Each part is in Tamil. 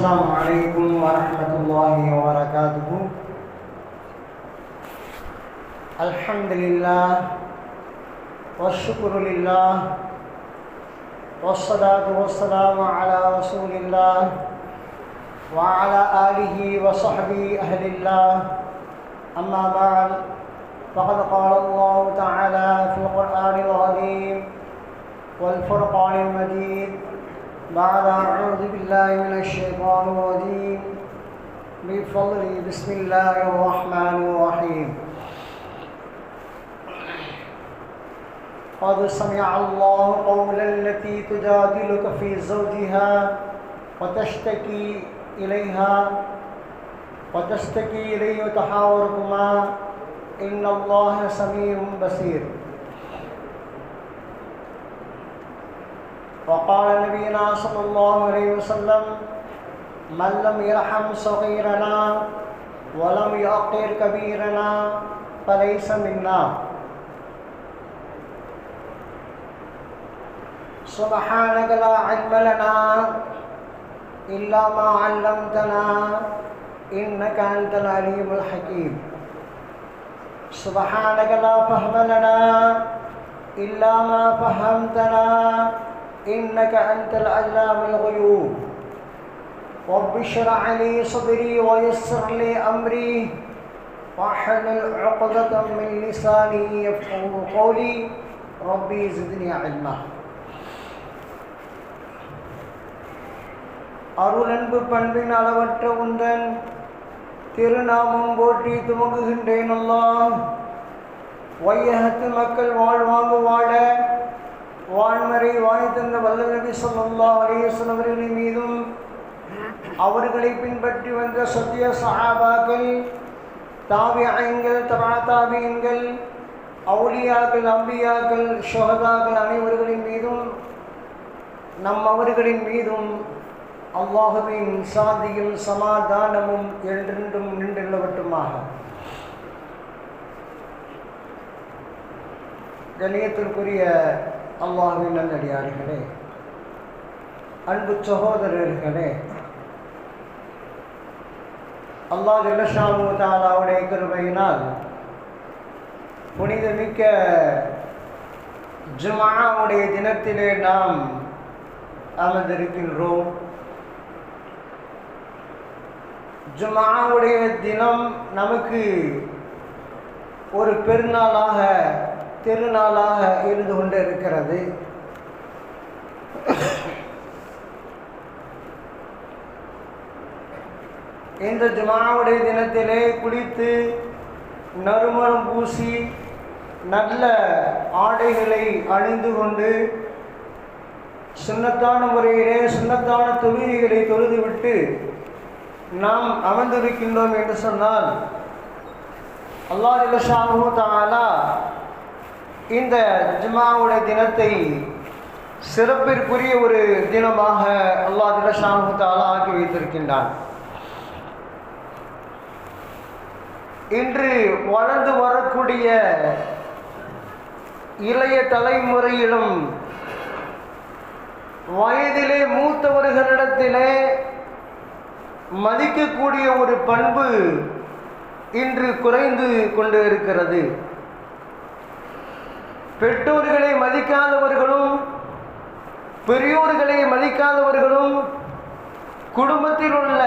السلام عليكم ورحمة الله وبركاته. الحمد لله والشكر لله والصلاة والسلام على رسول الله وعلى آله وصحبه أهل الله. أما بعد فقد قال الله تعالى في القرآن العظيم والفرقان المجيد بعد أعوذ بالله من الشيطان الرجيم. بفضل بسم الله الرحمن الرحيم. قد سمع الله قولا التي تجادلك في زوجها وتشتكي إليها وتشتكي إليه تحاوركما إن الله سميع بصير. وقال نبينا صلى الله عليه وسلم من لم يرحم صغيرنا ولم يعقر كبيرنا فليس منا. سبحانك لا علم لنا إلا ما علمتنا إنك أنت العليم الحكيم. سبحانك لا فهم لنا إلا ما فهمتنا إنك أنت العلام الغيوب رب اشرح لي صدري ويسر لي أمري واحلل عقدة من لساني يفقه قولي ربي زدني علما அருளன்பு பண்பின் அளவற்ற உந்தன் திருநாமம் போற்றி துவங்குகின்றேன் அல்லாம் வையகத்து மக்கள் வாழ்வாங்கு வாழ வாழ்மறை வாய் தந்த வல்ல நபி சொல்லா அலேசன் அவர்களின் மீதும் அவர்களை பின்பற்றி வந்த சத்திய சஹாபாக்கள் தாபியங்கள் தபா தாவியங்கள் அவுளியாக்கள் அம்பியாக்கள் ஷொஹதாக்கள் அனைவர்களின் மீதும் நம் அவர்களின் மீதும் அல்லாஹுவின் சாந்தியும் சமாதானமும் என்றென்றும் நின்றுள்ளவற்றுமாக. கணியத்திற்குரிய அல்லாஹின் நல்லடியார்களே அன்பு சகோதரர்களே அல்லாஹ் ஜல்லஷாமு தாலாவுடைய கருமையினால் புனிதமிக்க ஜுமாவுடைய தினத்திலே நாம் அமர்ந்திருக்கின்றோம். ஜுமாவுடைய தினம் நமக்கு ஒரு பெருநாளாக திருநாளாக இருந்து கொண்டு இருக்கிறது இந்த ஜுமாவுடைய தினத்திலே குளித்து நறுமணம் பூசி நல்ல ஆடைகளை அணிந்து கொண்டு சுண்ணத்தான முறையிலே சுண்ணத்தான தொழுகைகளை தொழுதுவிட்டு நாம் அமர்ந்திருக்கின்றோம் என்று சொன்னால் அல்லா ஜிலஷானு தாலா இந்த ஜுமாவுடைய தினத்தை சிறப்பிற்குரிய ஒரு தினமாக அல்லா ஜிலஷானு ஆக்கி வைத்திருக்கின்றான். இன்று வளர்ந்து வரக்கூடிய இளைய தலைமுறையிலும் வயதிலே மூத்தவர்களிடத்திலே மதிக்கக்கூடிய ஒரு பண்பு இன்று குறைந்து கொண்டு இருக்கிறது. பெற்றோர்களை மதிக்காதவர்களும் பெரியோர்களை மதிக்காதவர்களும் குடும்பத்தில் உள்ள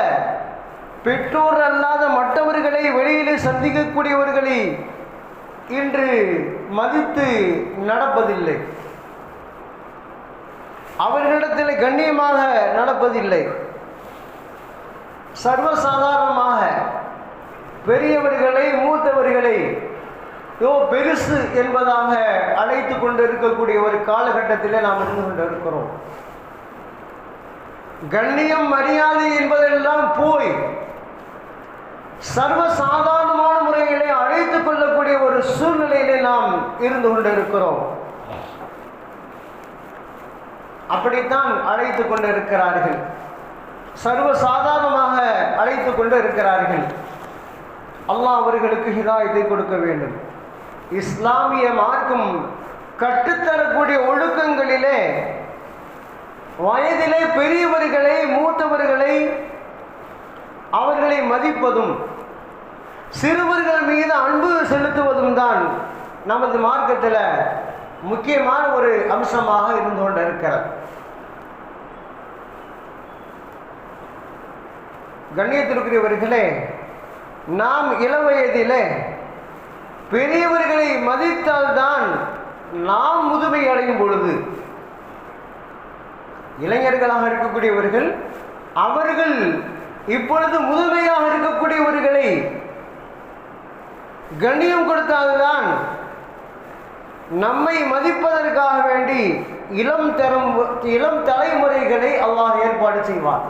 பெற்றோர் அல்லாத மற்றவர்களை வெளியிலே சந்திக்கக்கூடியவர்களை இன்று மதித்து நடப்பதில்லை. அவர்களிடத்தில் கண்ணியமாக நடப்பதில்லை. சர்வசாதாரணமாக பெரியவர்களை மூத்தவர்களை ஏதோ பெருசு என்பதாக அழைத்து கொண்டு இருக்கக்கூடிய ஒரு காலகட்டத்தில் நாம் இருந்து கொண்டு இருக்கிறோம் கண்ணியம் மரியாதை என்பதெல்லாம் போய் சர்வசாதாரணமான முறையிலே அழைத்துக் கொள்ளக்கூடிய ஒரு சூழ்நிலையிலே நாம் இருந்து கொண்டு இருக்கிறோம் அப்படித்தான் அழைத்து கொண்டு இருக்கிறார்கள் சர்வசாதாரணமாக அழைத்து கொண்டு இருக்கிறார்கள் அல்லாஹ் அவர்களுக்கு ஹிதாயத்தை கொடுக்க வேண்டும். இஸ்லாமிய மார்க்கம் கற்றுத்தரக்கூடிய ஒழுக்கங்களிலே வயதிலே பெரியவர்களை மூத்தவர்களை அவர்களை மதிப்பதும் சிறுவர்கள் மீது அன்பு செலுத்துவதும் தான் நமது மார்க்கத்தில் முக்கியமான ஒரு அம்சமாக இருந்து கொண்டிருக்கிறது. கண்ணியத்திற்குரியவர்களே நாம் இளவயதிலே பெரியவர்களை மதித்தால்தான் நாம் முதுமை அடையும் பொழுது. இளைஞர்களாக இருக்கக்கூடியவர்கள் அவர்கள் இப்பொழுது முதுமையாக இருக்கக்கூடியவர்களை கண்ணியம் கொடுத்தால்தான் நம்மை மதிப்பதற்காக வேண்டி இளம் தரம் இளம் தலைமுறைகளை அல்லாஹ் ஏற்பாடு செய்வார்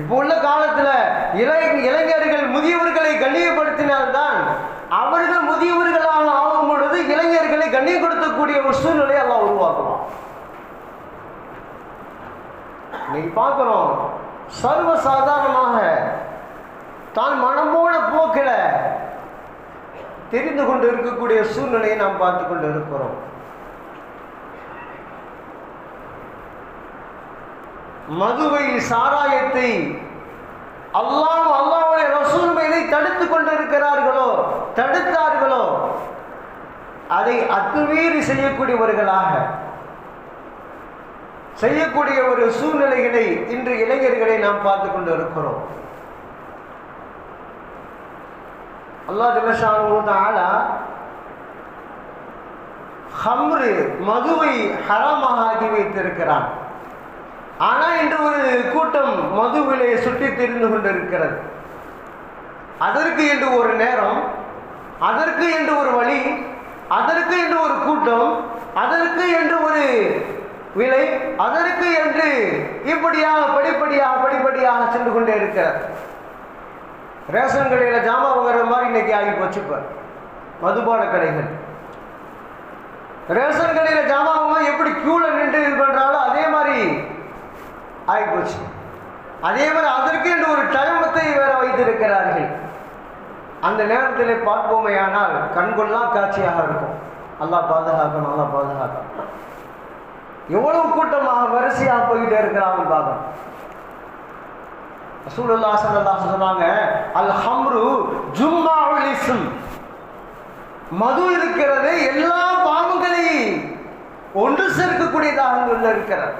இப்போ உள்ள காலத்துல இளை இளைஞர்கள் முதியவர்களை கண்ணியப்படுத்தினால்தான் அவர்கள் முதியவர்களாக ஆகும் பொழுது இளைஞர்களை கண்ணியப்படுத்தக்கூடிய ஒரு சூழ்நிலையை எல்லாம் உருவாக்குவான். இன்னைக்கு பார்க்கிறோம் சர்வ சாதாரணமாக தான் மனமோட போக்கில தெரிந்து கொண்டு இருக்கக்கூடிய சூழ்நிலையை நாம் பார்த்து கொண்டு இருக்கிறோம். மதுவை சாராயத்தை அல்லாஹ் அல்லாவுடைய ரசூல் மீதை தடுத்து கொண்டிருக்கிறார்களோ? தடுத்தார்களோ? அதை அத்துமீறி செய்யக்கூடியவர்களாக செய்யக்கூடிய ஒரு சூழ்நிலைகளை இன்று இளைஞர்களை நாம் பார்த்து கொண்டு இருக்கிறோம் அல்லாஹ் ஜல்லஷானு ஆளா ஹம்ரு மதுவை ஹராமாக ஆக்கி வைத்திருக்கிறான். ஆனால் இன்று ஒரு கூட்டம் மதுவிலே சுற்றி தெரிந்து கொண்டிருக்கிறது. அதற்கு என்று ஒரு நேரம் அதற்கு என்று ஒரு வழி அதற்கு என்று ஒரு கூட்டம் அதற்கு என்று ஒரு விலை அதற்கு என்று இப்படியாக படிப்படியாக படிப்படியாக சென்று கொண்டே இருக்கிறது. ரேஷன் கடையில் ஜாமான் வாங்குற மாதிரி இன்னைக்கு ஆகி போச்சு இப்போ. மதுபான கடைகள். ரேஷன் கடையில் ஜாமான் வாங்க எப்படி கியூவில் நின்று இது பண்ணுறாங்களோ அதே மாதிரி ஆகிப்போச்சு அதே மாதிரி அதற்கு என்று ஒரு டைமத்தை வேற வைத்திருக்கிறார்கள். அந்த நேரத்தில் பார்ப்போமே ஆனால் கண்கொள்ளா காட்சியாக இருக்கும். நல்லா பாதுகாக்கணும் நல்லா பாதுகாக்கணும். எவ்வளவு கூட்டமாக வரிசையாக போயிட்டே இருக்கிறாங்க பார்க்கணும் ரசூலுல்லா சொன்னாங்க அல் ஹம்ரு ஜும்மாவுல் மது இருக்கிறது எல்லா பாவங்களையும் ஒன்று சேர்க்கக்கூடியதாக உள்ள இருக்கிறது.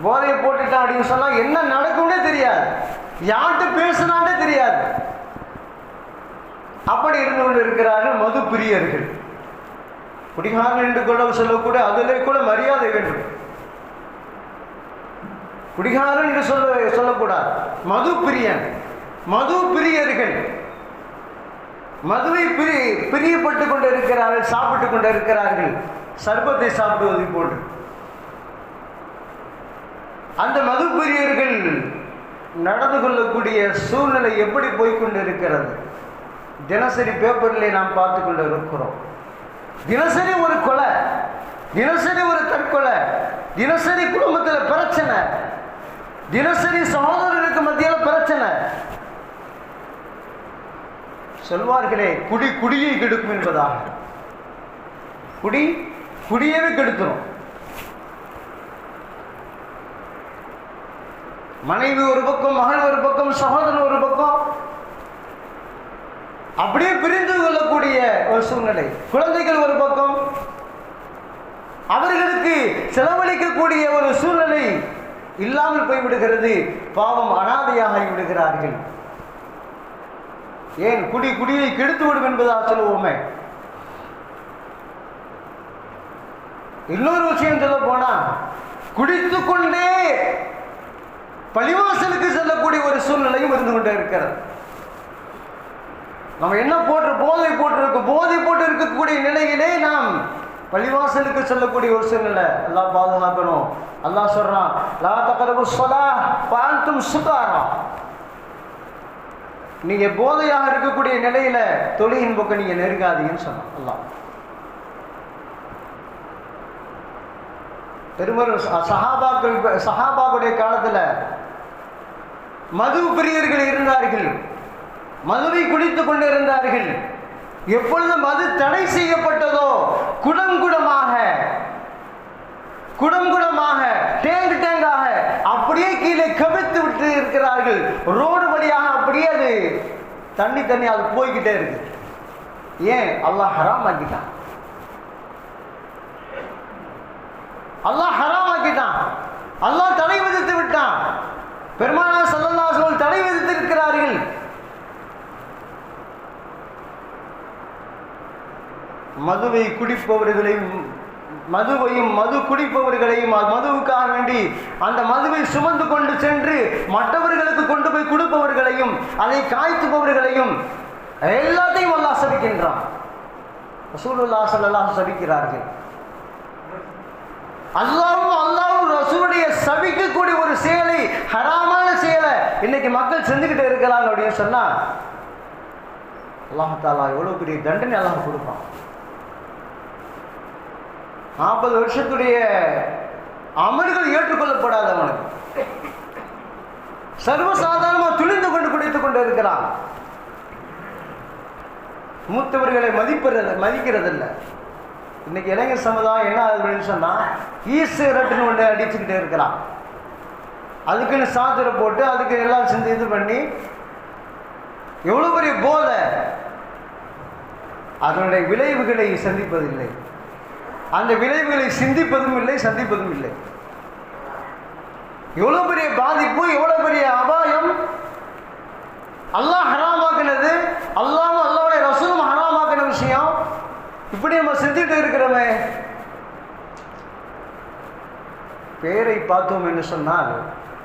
போதையை போட்டுட்டான் அப்படின்னு சொன்னா என்ன நடக்கும்னே தெரியாது. யார்கிட்ட பேசுனான்னே தெரியாது. அப்படி இருந்து கொண்டு இருக்கிறார்கள் மது பிரியர்கள். குடிகாரன் என்று கூட சொல்லக்கூட அதிலே கூட மரியாதை வேண்டும். குடிகாரன் என்று சொல்ல சொல்லக்கூடாது. மது பிரியன். மது பிரியர்கள். மதுவை பிரி பிரியப்பட்டு கொண்டு இருக்கிறார்கள் சாப்பிட்டு கொண்டு இருக்கிறார்கள் சர்பத்தை சாப்பிடுவதை போன்று. அந்த மதுப்பிரியர்கள் நடந்து கொள்ளக்கூடிய சூழ்நிலை எப்படி போய்க்கொண்டு இருக்கிறது தினசரி பேப்பரில் நாம் பார்த்து கொண்டு இருக்கிறோம் தினசரி ஒரு கொலை தினசரி ஒரு தற்கொலை தினசரி குடும்பத்தில் பிரச்சனை தினசரி சகோதரருக்கு மத்தியில் பிரச்சனை. சொல்வார்களே குடி குடியை கெடுக்கும் என்பதாக. குடி குடியவே கெடுத்துரும் மனைவி ஒரு பக்கம் மகள் ஒரு பக்கம் சகோதரன் ஒரு பக்கம். அப்படியே பிரிந்து கொள்ளக்கூடிய ஒரு சூழ்நிலை. குழந்தைகள் ஒரு பக்கம். அவர்களுக்கு செலவழிக்கக்கூடிய ஒரு சூழ்நிலை இல்லாமல் போய்விடுகிறது. பாவம் அனாதையாக விடுகிறார்கள். ஏன்? குடி குடியை கெடுத்து விடும் என்பதாக சொல்லுவோமே. இன்னொரு விஷயம் சொல்ல போனா குடித்து கொண்டே பழிவாசலுக்கு செல்லக்கூடிய ஒரு சூழ்நிலையும் இருந்து கொண்டே இருக்கிறது. நம்ம என்ன போட்டு போதை போட்டிருக்கோம் போதை போட்டு இருக்கக்கூடிய நிலையிலே நாம் பள்ளிவாசலுக்கு செல்லக்கூடிய ஒரு சூழ்நிலை. எல்லாம் பாதுகாக்கணும். எல்லாம் சொல்றான் லா தக்கரபு சொலா பாந்தும் சுகாரா. நீங்க போதையாக இருக்கக்கூடிய நிலையில தொழிலின் பக்கம் நீங்க நெருங்காதீங்கன்னு சொன்னான் அல்லாஹ். பெருமரும் சஹாபாக்கள் சஹாபாவுடைய காலத்துல மது பிரியர்கள் இருந்தார்கள். மதுவை குடித்துக் கொண்டிருந்தார்கள். எப்பொழுது மது தடை செய்யப்பட்டதோ குடம் குடமாக குடம் குடமாக டேங்கு டேங்காக அப்படியே கீழே கவிழ்த்து விட்டு இருக்கிறார்கள். ரோடு வழியாக அப்படியே அது தண்ணி தண்ணி அது போய்கிட்டே இருக்கு. ஏன்? அல்லாஹ் ஹராம் ஆக்கிட்டான். அல்லாஹ் ஹராம் ஆக்கிட்டான். அல்லாஹ் தடை விதித்து விட்டான். பெருமானா சல்லல்லாஹு தடை விதித்து இருக்கிறார்கள் மதுவை குடிப்பவர்களையும் மதுவையும் மது குடிப்பவர்களையும் மதுவுக்காக வேண்டி அந்த மதுவை சுமந்து கொண்டு சென்று மற்றவர்களுக்கு கொண்டு போய் கொடுப்பவர்களையும் அதை காய்த்துபவர்களையும் எல்லாத்தையும் அல்லா சபிக்கின்றான். ரசூலுல்லா ஸல்லல்லாஹு சபிக்கிறார்கள். அல்லாவும் அல்லாவும் ரசூலுடைய சபிக்கக்கூடிய ஒரு செயலை ஹராமான செயலை இன்னைக்கு மக்கள் செஞ்சுக்கிட்டு இருக்கலாம் அப்படின்னு சொன்னா அல்லாஹ் தாலா எவ்வளவு பெரிய தண்டனை எல்லாம் கொடுப்பான். நாற்பது வருஷத்துடைய அமல்கள் ஏற்றுக்கொள்ளப்படாதவனுக்கு சர்வசாதாரணமாக துணிந்து கொண்டு குடித்துக் கொண்டு இருக்கிறான். மூத்தவர்களை மதிப்பது மதிக்கிறதில்ல. இன்னைக்கு இளைஞர் சமுதாயம் என்ன ஆகுதுன்னு சொன்னால் ஈஸு ரட்டுன்னு ஒன்று அடிச்சுக்கிட்டே இருக்கிறான். அதுக்குன்னு சாத்திரை போட்டு அதுக்கு எல்லாம் செஞ்சு இது பண்ணி எவ்வளோ பெரிய போதை. அதனுடைய விளைவுகளை சந்திப்பதில்லை. அந்த விளைவுகளை சிந்திப்பதும் இல்லை சந்திப்பதும் இல்லை. எவ்வளோ பெரிய பாதிப்பு எவ்வளோ பெரிய அபாயம். அல்லாஹ் ஹராமாக்குனது அல்லாவும் அல்லாவுடைய ரசூலும் ஹராமாக்குன விஷயம். இப்படி நம்ம செஞ்சுட்டு இருக்கிறோமே. பேரை பார்த்தோம் என்று சொன்னால்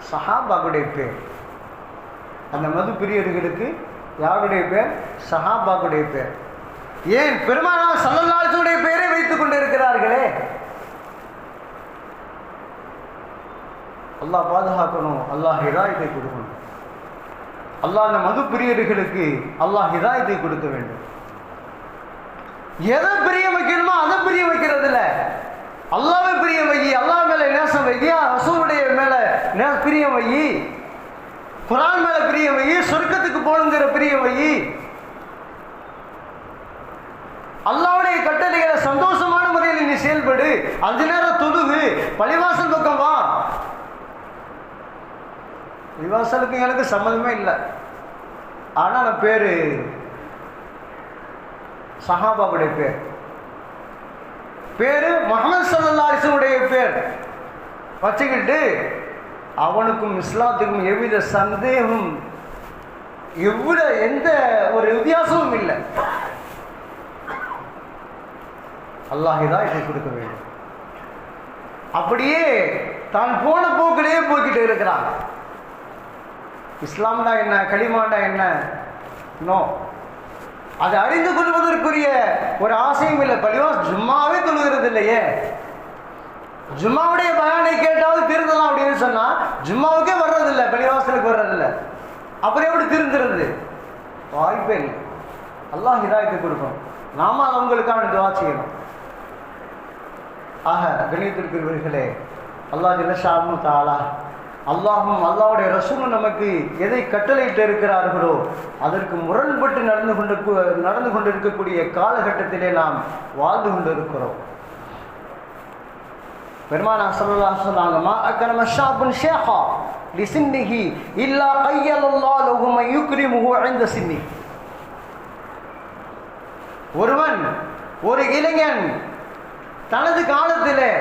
சஹாபாவுடைய பேர். அந்த மது பிரியர்களுக்கு யாருடைய பேர்? சஹாபாவுடைய பேர். ஏன் பெருமானா சல்லல்லாசுடைய பெயரை வைத்துக் கொண்டிருக்கிறார்களே? அல்லாஹ் பாதுகாக்கணும் அல்லாஹ் ஹிதாயத்தை கொடுக்கணும். அல்லாஹ் அந்த மது பிரியர்களுக்கு அல்லாஹ் ஹிதாயத்தை கொடுக்க வேண்டும். எதை பிரிய வைக்கணுமோ அதை பிரிய வைக்கிறது இல்லை அல்லாவே பிரிய வை அல்லாஹ் மேல நேசம் வை ரசூலுடைய மேல நே பிரியம் வை குரான் மேல பிரிய வை சொர்க்கத்துக்கு போகணுங்கிற பிரிய வை அல்லாவுடைய கட்டளைகளை சந்தோஷமான முறையில் நீ செயல்படு. அஞ்சு நேரம் தொழுது பழிவாசல் பக்கம் வா. பள்ளிவாசலுக்கு எனக்கு சம்மந்தமே இல்லை. ஆனால் நான் பேர் சஹாபாவுடைய பேர் பேரு முகமது சல்லா பேர். வச்சுக்கிட்டு அவனுக்கும் இஸ்லாத்துக்கும் எவ்வித சந்தேகம் எவ்வித எந்த ஒரு வித்தியாசமும் இல்லை. அல்லாஹிதான் இதை கொடுக்க வேண்டும். அப்படியே தான் போன போக்கிலேயே போய்கிட்டு இருக்கிறான். இஸ்லாம்னா என்ன? களிமாண்டா என்ன? நோ. அதை அறிந்து கொள்வதற்குரிய ஒரு ஆசையும் இல்லை. பழிவா ஜும்மாவே தொழுகிறது இல்லையே ஜும்மாவுடைய பயானை கேட்டாவது திருந்தலாம் அப்படின்னு சொன்னா ஜும்மாவுக்கே வர்றதில்லை பலிவாசலுக்கு வர்றதில்லை. அப்புறம் எப்படி திருந்துறது? வாய்ப்பே இல்லை. அல்லாஹ் இதாயத்தை கொடுக்கும். நாம அவங்களுக்கான துவா செய்யணும். ஆக கணித்திருக்கிறவர்களே அல்லாஹ் ஜிலஷாவும் தாலா அல்லாஹும் அல்லாவுடைய ரசூலும் நமக்கு எதை கட்டளையிட்டு இருக்கிறார்களோ அதற்கு முரண்பட்டு நடந்து கொண்டு நடந்து கொண்டிருக்கக்கூடிய காலகட்டத்திலே நாம் வாழ்ந்து கொண்டிருக்கிறோம். பெருமானா சல்லா சொன்னாங்கம்மா அக்கரம ஷாபுன் ஷேஹா லிசின்னிஹி இல்லா கையலல்லா லஹும யுக்ரிமுஹு அடைந்த சின்னி ஒருவன் ஒரு இளைஞன் தனது காலத்திலே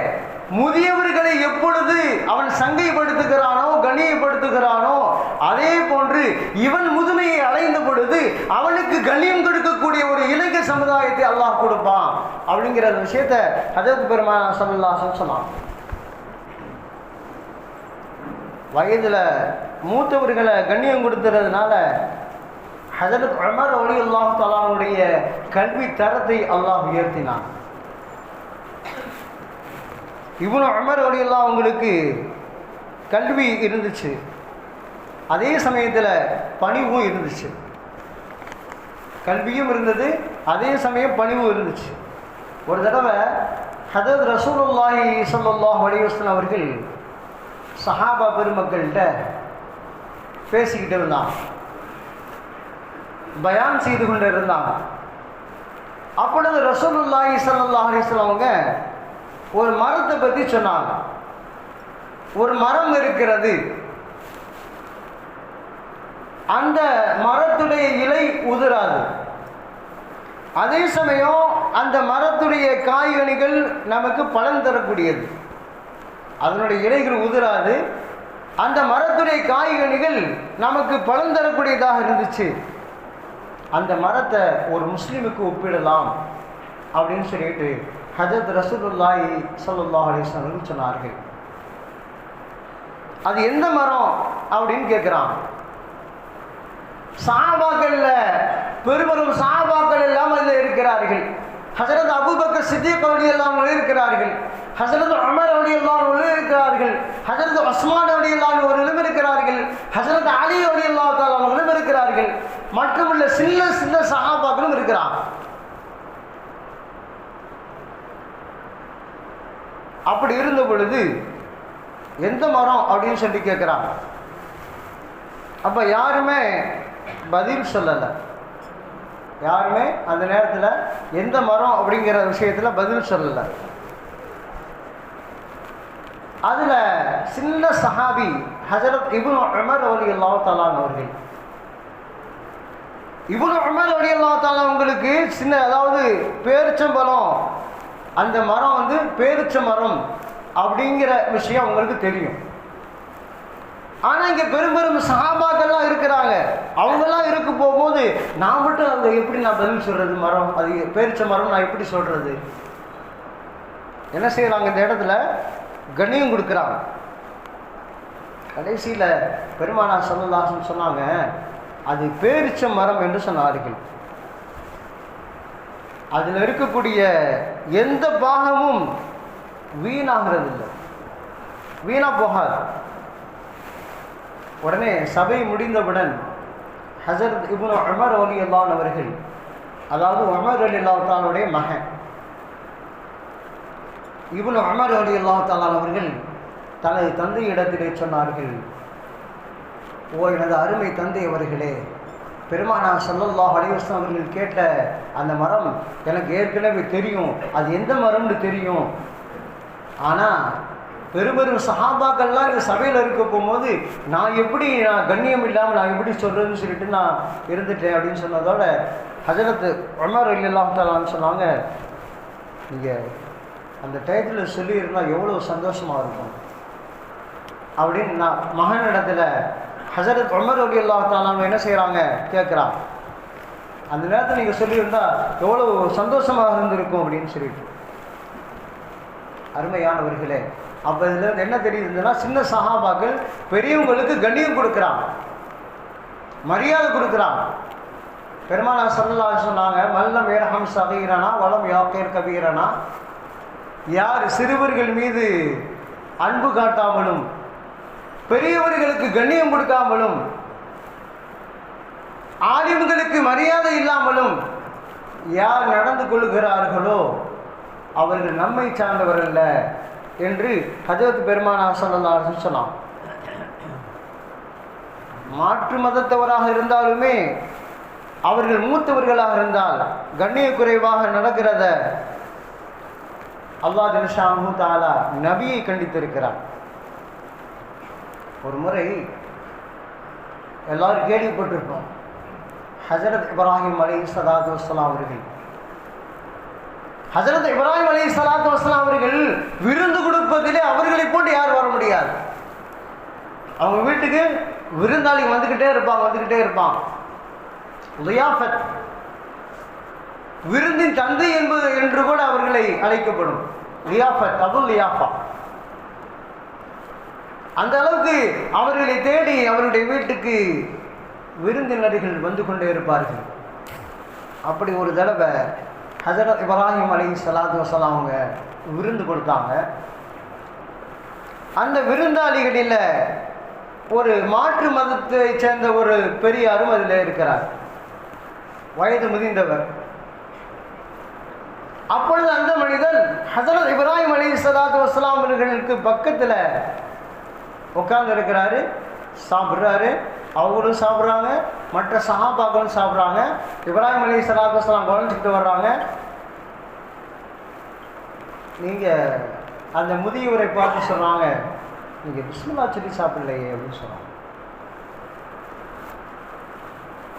முதியவர்களை எப்பொழுது அவன் சங்கைப்படுத்துகிறானோ கண்ணியப்படுத்துகிறானோ அதே போன்று இவன் முதுமையை அடைந்த பொழுது அவனுக்கு கண்ணியம் கொடுக்கக்கூடிய ஒரு இலங்கை சமுதாயத்தை அல்லாஹ் கொடுப்பான். அப்படிங்கிற அந்த விஷயத்த அதற்கு பெருமான சல்லாசன் சொன்னான் வயதில் மூத்தவர்களை கண்ணியம் கொடுத்துறதுனால ஹசரத் அமர் அலி அல்லாஹ் தலானுடைய கல்வி தரத்தை அல்லாஹ் உயர்த்தினான். இவ்வளோ அமர் வழியெல்லாம் அவங்களுக்கு கல்வி இருந்துச்சு. அதே சமயத்தில் பணிவும் இருந்துச்சு. கல்வியும் இருந்தது அதே சமயம் பணிவும் இருந்துச்சு. ஒரு தடவை ஹதரத் ரசூலுல்லாஹி ஸல்லல்லாஹு அலைஹி அவர்கள் சஹாபா பெருமக்கள்கிட்ட பேசிக்கிட்டு இருந்தாங்க. பயான் செய்து கொண்டு இருந்தாங்க. அப்பொழுது ரசூலுல்லாஹி ஸல்லல்லாஹு அலிஸ்லாம் அவங்க ஒரு மரத்தை பற்றி சொன்னாங்க. ஒரு மரம் இருக்கிறது. அந்த மரத்துடைய இலை உதிராது. அதே சமயம் அந்த மரத்துடைய காய்கனிகள் நமக்கு பலன் தரக்கூடியது. அதனுடைய இலைகள் உதிராது. அந்த மரத்துடைய காய்கனிகள் நமக்கு பலன் தரக்கூடியதாக இருந்துச்சு. அந்த மரத்தை ஒரு முஸ்லீமுக்கு ஒப்பிடலாம் அப்படின்னு சொல்லிட்டு ஹஜரத் ரசூலுல்லாஹி ஸல்லல்லாஹு அலைஹி சொன்னார்கள். அது எந்த மரம் அப்படின்னு கேட்குறான். சாபாக்கள்ல பெருமரும் சாபாக்கள் எல்லாம் அதில் இருக்கிறார்கள். ஹசரத் அபுபக்கர் சித்திக் அவடி எல்லாம் இருக்கிறார்கள். ஹசரத் அமர் அவடி எல்லாம் இருக்கிறார்கள். ஹசரத் உஸ்மான் அவடி எல்லாம் அவர்களும் இருக்கிறார்கள். ஹசரத் அலி அவடி அல்லா அவர்களும் இருக்கிறார்கள். மற்றுமுள்ள சின்ன சின்ன சகாபாக்களும் இருக்கிறாங்க அப்படி இருந்த பொழுது எந்த மரம்? அப்படின்னு சொல்லி கேட்குறாங்க அப்போ யாருமே பதில் சொல்லலை. யாருமே அந்த நேரத்தில் எந்த மரம்? அப்படிங்கிற விஷயத்தில் பதில் சொல்லலை. அதில் சின்ன சஹாபி ஹசரத் இபுல் அமர் அலி அல்லா தலான் அவர்கள் இபுல் அமர் அலி அல்லா உங்களுக்கு சின்ன அதாவது பேரிச்சம்பழம் அந்த மரம் வந்து பேரிச்ச மரம் அப்படிங்கிற விஷயம் அவங்களுக்கு தெரியும். ஆனால் இங்கே பெரும் பெரும் சகாபாக்கள்லாம் இருக்கிறாங்க. அவங்கெல்லாம் இருக்க போகும்போது நான் மட்டும் அங்கே எப்படி நான் பதில் சொல்கிறது மரம்? அது பேரிச்ச மரம் நான் எப்படி சொல்கிறது என்ன செய்கிறாங்க இந்த இடத்துல? கண்ணியம் கொடுக்குறாங்க. கடைசியில் பெருமானா சல்லல்லாசன் சொன்னாங்க அது பேரிச்ச மரம் என்று சொன்னார்கள். அதில் இருக்கக்கூடிய எந்த பாகமும் வீணாகிறது இல்லை வீணா போகாது. உடனே சபை முடிந்தவுடன் ஹசரத் இபுன் அமர் அலி அல்லான் அவர்கள் அதாவது அமர் அலி அல்லாத்தாலுடைய மகன் இபுன் அமர் அலி அல்லாத்தாலான் அவர்கள் தனது தந்தையிடத்திலே சொன்னார்கள் ஓ எனது அருமை தந்தை அவர்களே பெருமானா சல்லல்லாஹ் அலிவஸ்லாம் அவர்கள் கேட்ட அந்த மரம் எனக்கு ஏற்கனவே தெரியும். அது எந்த மரம்னு தெரியும்? ஆனால் பெரும்பெரும் சஹாபாக்கள்லாம் இந்த சபையில் இருக்க போகும்போது நான் எப்படி நான் கண்ணியம் இல்லாமல் நான் எப்படி சொல்கிறதுன்னு சொல்லிட்டு நான் இருந்துட்டேன் அப்படின்னு சொன்னதோட ஹஜரத்து உமர் இல்லாம் தலான்னு சொன்னாங்க நீங்கள் அந்த டயத்தில் சொல்லியிருந்தால் எவ்வளோ சந்தோஷமாக இருக்கும்? அப்படின்னு நான் மகனிடத்தில் ஹசரத் உமர் அலி அல்லா என்ன செய்கிறாங்க கேட்குறான். அந்த நேரத்தில் நீங்கள் சொல்லியிருந்தா எவ்வளோ சந்தோஷமாக இருந்திருக்கும் அப்படின்னு சொல்லிட்டு. அருமையானவர்களே அப்போ இதில் என்ன தெரியுதுன்னா சின்ன சகாபாக்கள் பெரியவங்களுக்கு கண்ணியம் கொடுக்குறாங்க. மரியாதை கொடுக்குறாங்க. பெருமானா சல்லா சொன்னாங்க மல்லம் ஏரகம் சகீரனா வளம் யாக்கேர் கபீரனா. யார் சிறுவர்கள் மீது அன்பு காட்டாமலும் பெரியவர்களுக்கு கண்ணியம் கொடுக்காமலும் ஆலிம்களுக்கு மரியாதை இல்லாமலும் யார் நடந்து கொள்கிறார்களோ அவர்கள் நம்மை சார்ந்தவர் அல்ல என்று ஹஜரத் பெருமானா ஆசனந்தார் சொன்னான். மாற்று மதத்தவராக இருந்தாலுமே அவர்கள் மூத்தவர்களாக இருந்தால் கண்ணிய குறைவாக நடக்கிறத அல்லாஹ் தினஷாமு தாலா நபியை கண்டித்திருக்கிறார் ஒரு முறை எல்லாரும் கேள்விப்பட்டிருப்போம் ஹசரத் இப்ராஹிம் அலி சலாத்து வஸ்லாம் அவர்கள். ஹசரத் இப்ராஹிம் அலி சலாத்து வஸ்லாம் அவர்கள் விருந்து கொடுப்பதிலே அவர்களை போட்டு யார் வர முடியாது. அவங்க வீட்டுக்கு விருந்தாளி வந்துக்கிட்டே இருப்பாங்க வந்துக்கிட்டே இருப்பான் லியாஃபத் விருந்தின் தந்தை என்பது என்று கூட அவர்களை அழைக்கப்படும். லியாஃபத் அபுல் லியாஃபா. அந்த அளவுக்கு அவர்களை தேடி அவருடைய வீட்டுக்கு விருந்தினர்கள் வந்து கொண்டே இருப்பார்கள். அப்படி ஒரு தடவை ஹசரத் இப்ராஹிம் அலி சலாத்து வசலாம் அவங்க விருந்து கொடுத்தாங்க. அந்த விருந்தாளிகளில் ஒரு மாற்று மதத்தை சேர்ந்த ஒரு பெரியாரும் அதில் இருக்கிறார். வயது முதிர்ந்தவர் அப்பொழுது அந்த மனிதன் ஹசரத் இப்ராஹிம் அலி சலாத்து வசலாம் அவர்களுக்கு பக்கத்தில் உட்கார்ந்து இருக்கிறாரு சாப்பிட்றாரு. அவங்களும் சாப்பிட்றாங்க மற்ற சஹாபாக்களும் சாப்பிட்றாங்க. இப்ராஹிம் அலி சலாத்து வஸ்லாம் வர்றாங்க. நீங்கள் அந்த முதியவரை பார்த்து சொன்னாங்க நீங்கள் பிஸ்மில்லா சொல்லி சாப்பிடலையே அப்படின்னு சொன்னாங்க.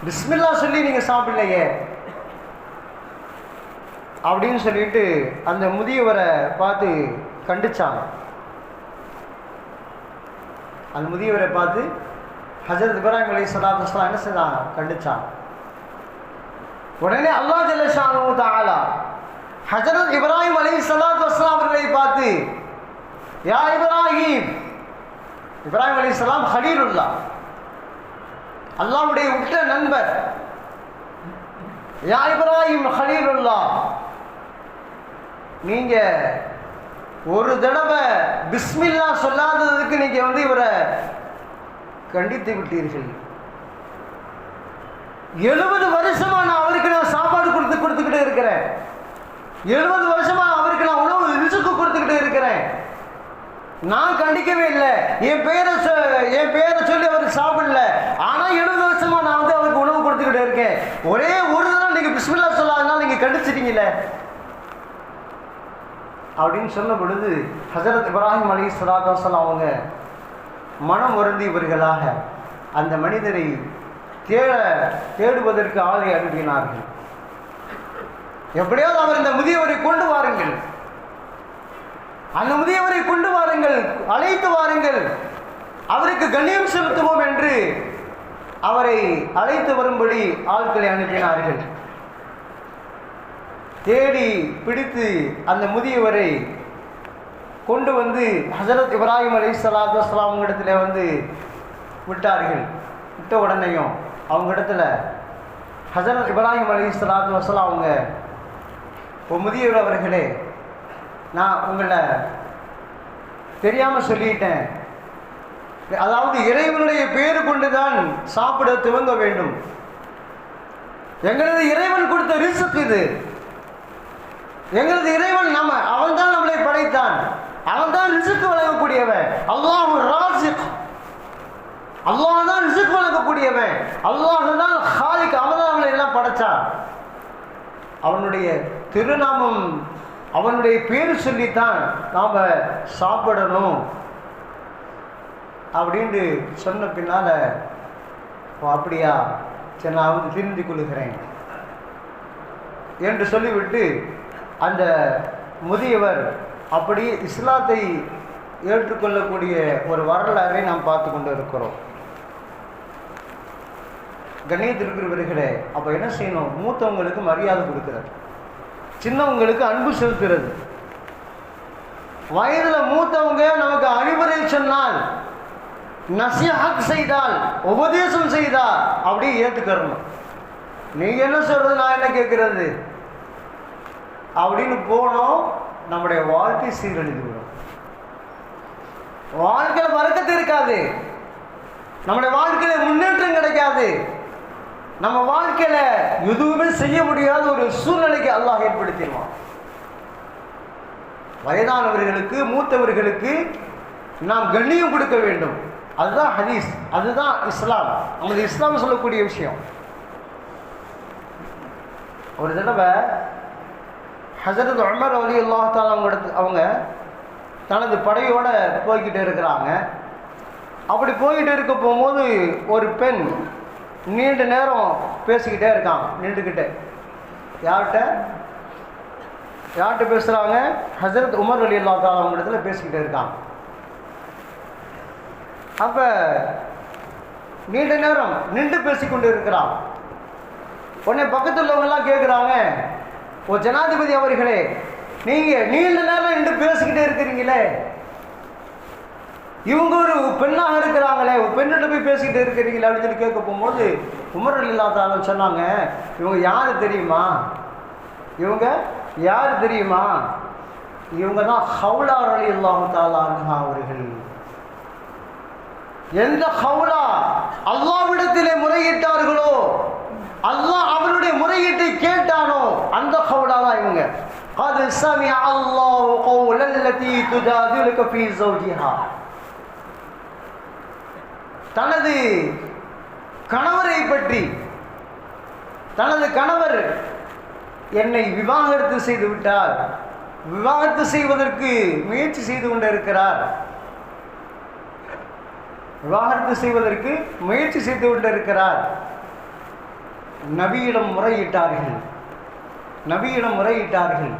பிஸ்மில்லா சொல்லி நீங்கள் சாப்பிடலையே அப்படின்னு சொல்லிட்டு அந்த முதியவரை பார்த்து கண்டிச்சாங்க. அந்த முதியவரை பார்த்து ஹசரத் இப்ராஹிம் அலி சலாத் அஸ்லாம் என்ன செய்தாங்க? கண்டிச்சாங்க. உடனே அல்லா ஜல்லஷானு தாலா ஹஜரத் இப்ராஹிம் அலி சலாத் அஸ்லாம் அவர்களை பார்த்து யா இப்ராஹிம்! இப்ராஹிம் அலி சலாம் ஹலீலுல்லா அல்லாவுடைய உற்ற நண்பர். யா இப்ராஹிம் ஹலீலுல்லா நீங்க ஒரு தடவை பிஸ்மில்லா சொல்லாததுக்கு நீங்கள் வந்து இவரை கண்டித்து விட்டீர்கள். எழுபது வருஷமா நான் அவருக்கு நான் சாப்பாடு கொடுத்து கொடுத்துக்கிட்டு இருக்கிறேன். எழுபது வருஷமா அவருக்கு நான் உணவு ரிசுக்கு கொடுத்துக்கிட்டு இருக்கிறேன். நான் கண்டிக்கவே இல்லை. என் பேரை சொ- என் பேரை சொல்லி அவர் சாப்பிடல. ஆனால் எழுபது வருஷமா நான் வந்து அவருக்கு உணவு கொடுத்துக்கிட்டு இருக்கேன். ஒரே ஒரு தடவை நீங்கள் பிஸ்மில்லா சொல்லாதனால நீங்கள் கண்டிச்சிட்டீங்களே அப்படின்னு சொன்ன பொழுது ஹசரத் இப்ராஹிம் அலி சலாத்து அவங்க மனம் வருந்தியவர்களாக அந்த மனிதரை தேட தேடுவதற்கு ஆளை அனுப்பினார்கள். எப்படியாவது அவர் இந்த முதியவரை கொண்டு வாருங்கள். அந்த முதியவரை கொண்டு வாருங்கள் அழைத்து வாருங்கள். அவருக்கு கண்ணியம் செலுத்துவோம் என்று அவரை அழைத்து வரும்படி ஆட்களை அனுப்பினார்கள். தேடி பிடித்து அந்த முதியவரை கொண்டு வந்து ஹசரத் இப்ராஹிம் அலி சலாத்து வஸ்லாம் இடத்துல வந்து விட்டார்கள். விட்ட உடனேயும் அவங்க இடத்துல ஹசரத் இப்ராஹிம் அலி சலாத்து வஸ்லாம் அவங்க "ஓ முதியவர் அவர்களே நான் உங்களை தெரியாமல் சொல்லிட்டேன். அதாவது இறைவனுடைய பேரு கொண்டுதான் சாப்பிட துவங்க வேண்டும். எங்களது இறைவன் கொடுத்த ரிசுக்கு இது. எங்களது இறைவன் நம்ம அவன் தான் நம்மளை படைத்தான். அவன் தான் ரிசுக்கு வழங்கக்கூடியவன். அல்லாஹ் ராசிக் அல்லாஹ் தான் ரிசுக்கு வழங்கக்கூடியவன். அல்லாஹ் தான் ஹாலிக் அவன் தான் நம்மளை எல்லாம் படைச்சான். அவனுடைய திருநாமம் அவனுடைய பேர் சொல்லித்தான் நாம் சாப்பிடணும் அப்படின்ட்டு சொன்ன பின்னால் ஓ அப்படியா? சரி நான் வந்து திருந்தி கொள்கிறேன் என்று சொல்லிவிட்டு அந்த முதியவர் அப்படி இஸ்லாத்தை ஏற்றுக்கொள்ளக்கூடிய ஒரு வரலாறை நாம் பார்த்து கொண்டு இருக்கிறோம். கண்ணியத்திற்குரியவர்களே அப்போ என்ன செய்யணும்? மூத்தவங்களுக்கு மரியாதை கொடுக்கிறது. சின்னவங்களுக்கு அன்பு செலுத்துறது. வயதில் மூத்தவங்க நமக்கு அறிவுரை சொன்னால் நசிஹத் செய்தால் உபதேசம் செய்தால் அப்படியே ஏற்றுக்கறணும் நீங்கள் என்ன சொல்கிறது நான் என்ன கேட்குறது அப்படின்னு போனோம் நம்முடைய வாழ்க்கை சீரழிந்து விடும் வாழ்க்கையில் வழக்கத்து இருக்காது. நம்முடைய வாழ்க்கையில் முன்னேற்றம் கிடைக்காது. நம்ம வாழ்க்கையில எதுவுமே செய்ய முடியாத ஒரு சூழ்நிலைக்கு அல்லாஹ் ஏற்படுத்திடுவான். வயதானவர்களுக்கு மூத்தவர்களுக்கு நாம் கண்ணியம் கொடுக்க வேண்டும். அதுதான் ஹதீஸ். அதுதான் இஸ்லாம். நமது இஸ்லாம் சொல்லக்கூடிய விஷயம். ஒரு தடவை ஹசரத் உமர் அலி அல்லாஹால அவங்க அவங்க தனது படையோடு போய்கிட்டு இருக்கிறாங்க. அப்படி போய்கிட்டு இருக்க போகும்போது ஒரு பெண் நீண்ட நேரம் பேசிக்கிட்டே இருக்காங்க நின்றுக்கிட்டே. யார்கிட்ட? யார்கிட்ட பேசுகிறாங்க ஹசரத் உமர் அலி அல்லாத்தால அவங்க இடத்துல பேசிக்கிட்டே இருக்காங்க. அப்போ நீண்ட நேரம் நின்று பேசிக்கொண்டு இருக்கிறான் உடனே பக்கத்தில் உள்ளவங்கெல்லாம் கேட்குறாங்க ஓ ஜனாதிபதி அவர்களே நீங்கள் நீண்ட நேரம் நின்று பேசிக்கிட்டே இருக்கிறீங்களே. இவங்க ஒரு பெண்ணாக இருக்கிறாங்களே ஒரு பெண்ணிட்ட போய் பேசிக்கிட்டு இருக்கிறீங்களே அப்படின்னு சொல்லி கேட்க போகும்போது உமர் இல்லாதாலும் சொன்னாங்க இவங்க யார் தெரியுமா? இவங்க யார் தெரியுமா? இவங்க தான் ஹவுலா அலி அல்லாஹாலா அவர்கள். எந்த ஹவுலா அல்லாவிடத்திலே முறையிட்டார்களோ அல்லாஹ் அவனுடைய முறையீட்டை கேட்டானோ அந்த ஹவுடாதான் இவங்க. அது சமி அல்லாஹ் கவுல் அல்லதி துஜாதிலுக்கு ஃபீ ஜௌஜிஹா தனது கணவரை பற்றி தனது கணவர் என்னை விவாகரத்து செய்து விட்டார். விவாகரத்து செய்வதற்கு முயற்சி செய்து கொண்டிருக்கிறார். விவாகரத்து செய்வதற்கு முயற்சி செய்து கொண்டிருக்கிறார். நபியிடம் முறையிட்டார்கள். நபியிடம் முறையிட்டார்கள்.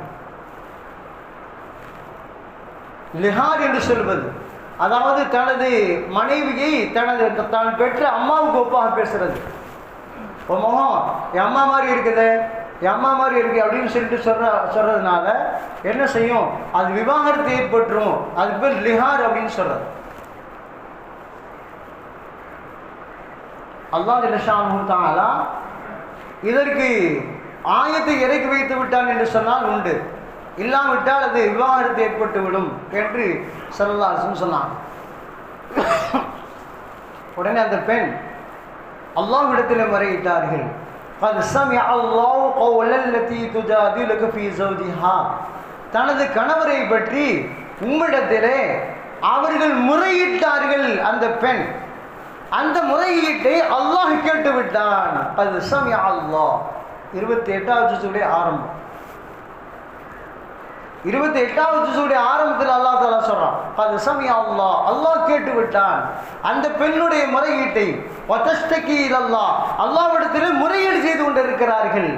லிஹார் என்று சொல்வது அதாவது தனது மனைவியை தனது தான் பெற்ற அம்மாவுக்கு ஒப்பாக பேசுறது. உன் முகம் என் அம்மா மாதிரி இருக்குது என் அம்மா மாதிரி இருக்கு அப்படின்னு சொல்லிட்டு சொல்ற சொல்றதுனால என்ன செய்யும்? அது விவாகரத்து ஏற்பட்டுரும். அதுக்கு பேர் லிஹார் அப்படின்னு சொல்றது. அல்லாஹ் ஜலஷானு தாலா இதற்கு ஆயத்தை இறக்கி வைத்து விட்டான் என்று சொன்னால் உண்டு. இல்லாவிட்டால் அது விவாகரத்து ஏற்பட்டுவிடும் என்று சல்லாசன் சொன்னான். உடனே அந்த பெண் அல்லாஹ்விடத்தில் முறையிட்டார்கள் தனது கணவரை பற்றி உம்மிடத்திலே அவர்கள் முறையிட்டார்கள் அந்த பெண். அந்த முறையீட்டை அல்லாஹ் கேட்டு விட்டான் அது சமய அல்லாஹ். இருபத்தி எட்டாவது ஜுசுடைய ஆரம்பம். இருபத்தி எட்டாவது ஜுசுடைய ஆரம்பத்தில் அல்லாஹ் தாலா சொல்றான் அது சமய அல்லாஹ். அல்லாஹ் கேட்டு விட்டான் அந்த பெண்ணுடைய முறையீட்டை ஒத்தஸ்தகி அல்லாஹ் அல்லாவிடத்தில் முறையீடு செய்து கொண்டிருக்கிறார்கள்.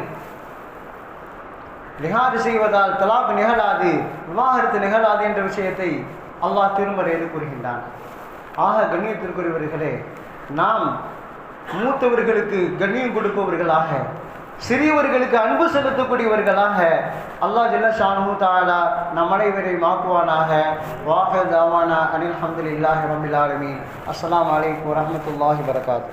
நிகாது செய்வதால் தலாப் நிகழாது விவாகரத்து நிகழாது என்ற விஷயத்தை அல்லாஹ் திருமறையில் கூறுகின்றான். ஆக கண்ணியத்திற்குரியவர்களே நாம் மூத்தவர்களுக்கு கண்ணியம் கொடுப்பவர்களாக சிறியவர்களுக்கு அன்பு செலுத்தக்கூடியவர்களாக அல்லாஹ் ஜல்ல ஷானு தாலா நம் அனைவரை மாக்குவானாக வாஹ தாவானா அனில் அஹமதுல்லாஹி ரபில் ஆலமீன். அஸ்ஸலாமு அலைக்கும் வரஹ்மத்துல்லாஹி வரகாத்து